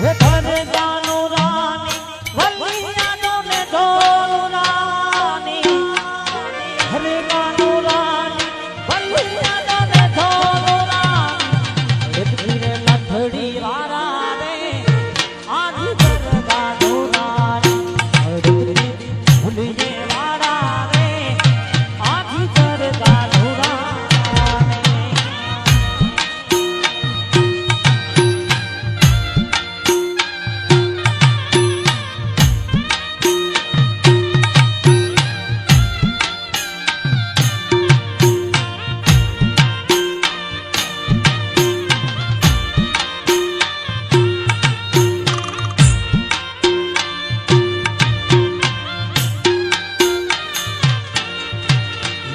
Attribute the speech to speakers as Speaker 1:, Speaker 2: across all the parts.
Speaker 1: Let's go.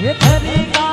Speaker 1: ये धरी का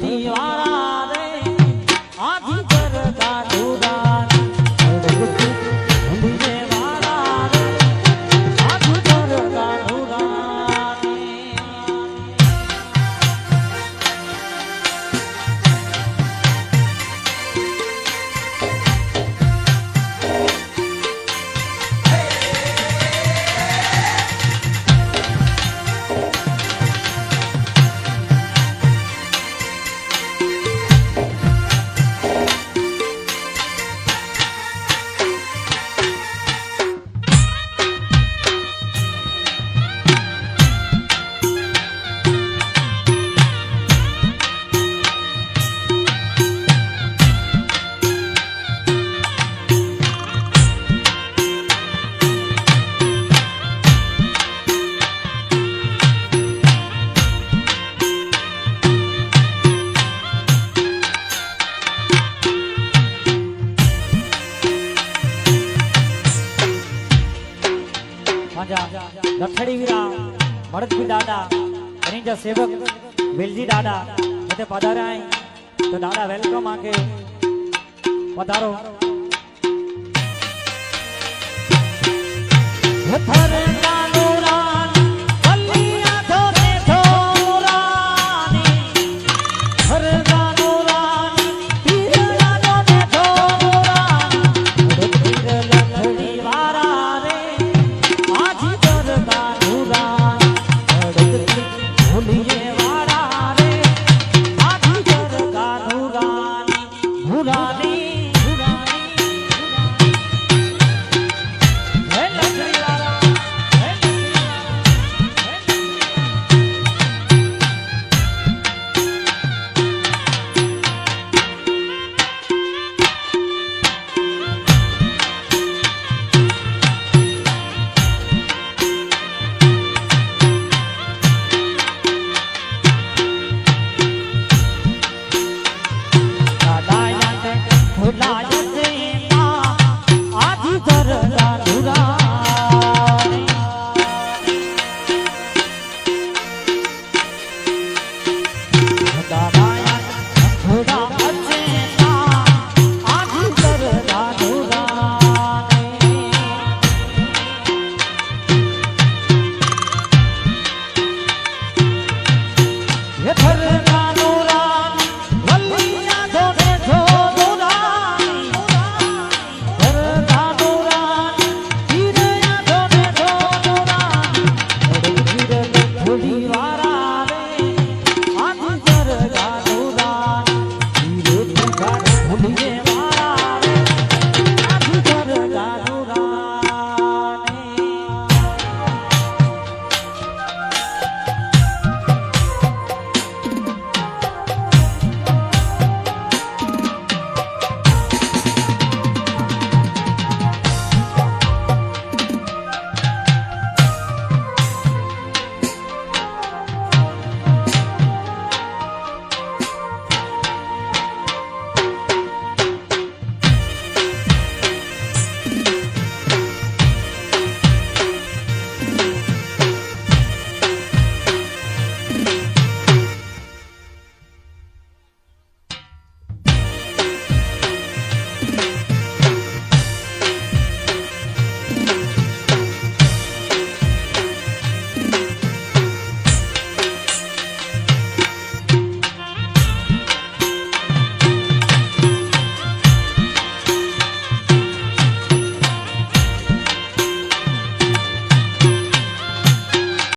Speaker 1: Senhora માંજા લખડી વીરા ભરતભી દાદા અનિંજા સેવક, બિલજી દાદા, બધે પધાર્યા તો દાદા વેલકમ આકે પધારો. પધારો